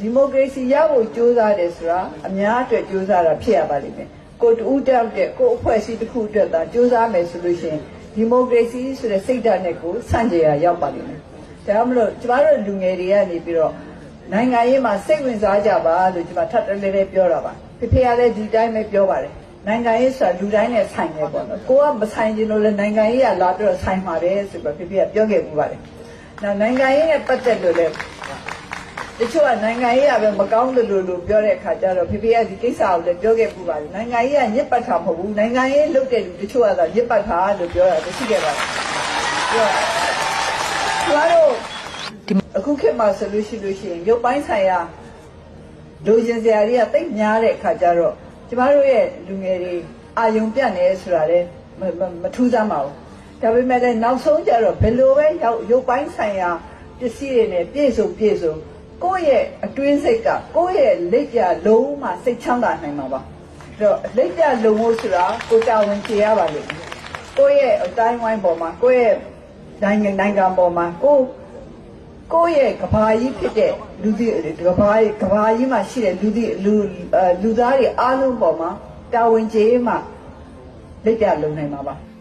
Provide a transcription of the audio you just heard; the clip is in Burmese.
ဒီမိုကရေစီရဖို့ကြိုးစားတယ်ဆိုတာအများအတွက်ကြိုးစားတာဖြစ်ရပါလိမ့်မယ်ကိုတူးတောက်တဲ့ကိုအဖွဲ့အစည်းတစ်ခုအတွက်သာကြိုးစားမယ်ဆိုလို့ရှိရင်ဒီမိုကရေစီဆိုတဲ့စိတ်ဓာတ်နဲ့ကိုဆန့်ကျင်ရရောက်ပါလိမ့်မယ်ဒါကြောင့်မလို့ကျမတို့လူငယ်တွေကနေပြီးတော့နိုင်ငံရေးမှာစိတ်ဝင်စားကြပါလို့ကျမထပ်တလဲလဲပြောတာပါဖေဖေကလည်းဒီတိုင်းပဲပြောပါတယ်နိုင်ငံရေးဆိုတာလူတိုင်းနဲ့ဆိုင်တယ်ပေါ့နော်ကိုကမဆိုင်ခြင်းလို့လည်းနိုင်ငံရေးကလာပြီးတော့ဆိုင်ပါတယ်ဆိုပြီးဖေဖေကပြောခဲ့ပူပါတယ်နောက်နိုင်ငံရေးနဲ့ပတ်သက်လို့လည်း တချို့ကနိုင်ငံရေးကပဲမကောင်းတယ်လို့လို့ပြောတဲ့အခါကျတော့ဖေဖေကဒီကိစ္စကိုလည်းပြောခဲ့ပူပါတယ်နိုင်ငံရေးကညစ်ပတ်တာမဟုတ်ဘူးနိုင်ငံရေးလုပ်တဲ့လူတချို့ကတော့ညစ်ပတ်တာလို့ပြောတာသိခဲ့ပါတယ်ပြောကျမတို့အခုခေတ်မှာဆိုလို့ရှိလို့ရှိရင်ရုပ်ပိုင်းဆိုင်ရာလူချင်းစရာတွေကတိတ်များတဲ့အခါကျတော့ကျမတို့ရဲ့လူငယ်တွေအာယုံပြတ်နေဆိုတာလည်းမမမထူးဆန်းပါဘူးဒါပေမဲ့လည်းနောက်ဆုံးကျတော့ဘယ်လိုပဲရောက်ရုပ်ပိုင်းဆိုင်ရာပစ္စည်းတွေနဲ့ပြည့်စုံပြည့်စုံ ကိုယ့်ရဲ့အတွင်းစိတ်ကကိုယ့်ရဲ့လက်ကြလုံးမှစိတ်ချမ်းသာနိုင်မှာပါအဲ့တော့လက်ကြလုံးလို့ဆိုတာကိုယ်တာဝန်ကျေရပါလိမ့်မယ်ကိုယ့်ရဲ့အတိုင်းဝိုင်းပေါ်မှာကိုယ့်ရဲ့နိုင်ငံနိုင်ငံပေါ်မှာကိုယ်ကိုယ့်ရဲ့ကဘာကြီးဖြစ်တဲ့လူဒီကဘာကြီးကဘာကြီးမှာရှိတဲ့လူဒီလူအဲလူသားတွေအားလုံးပေါ်မှာတာဝန်ကျေမှလက်ကြလုံးနိုင်မှာပါ